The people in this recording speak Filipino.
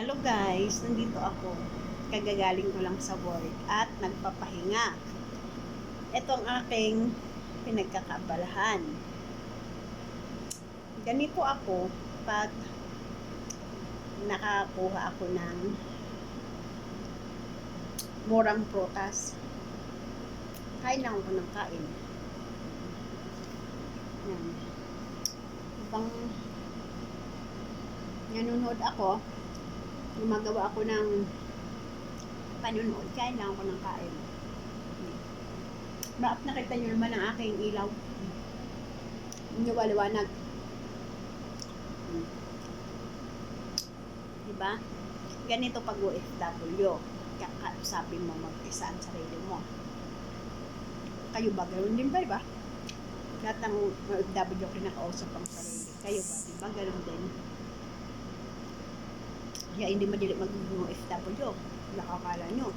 Hello guys, nandito ako. Kagagaling ko lang sa work at nagpapahinga. Ito ang aking pinagkakabalahan. Ganito ako pag nakakuha ako ng murang prutas. Kain lang ako ng kain. Yan. Habang nanonood ako, gumagawa ako ng panunood, kain lang ako ng kain. Bakit nakita nyo naman ang aking ilaw? Hindi waliwanag. Hmm. Diba? Ganito pag OFW. Kakausapin mo mag-isa ang sarili mo. Kayo ba? Ganoon din ba, diba? Lahat ng OFW kinakausap ang sarili. Kayo ba? Diba? Ganoon din. Kaya hindi madali magiging OFW. Nakakala nyo.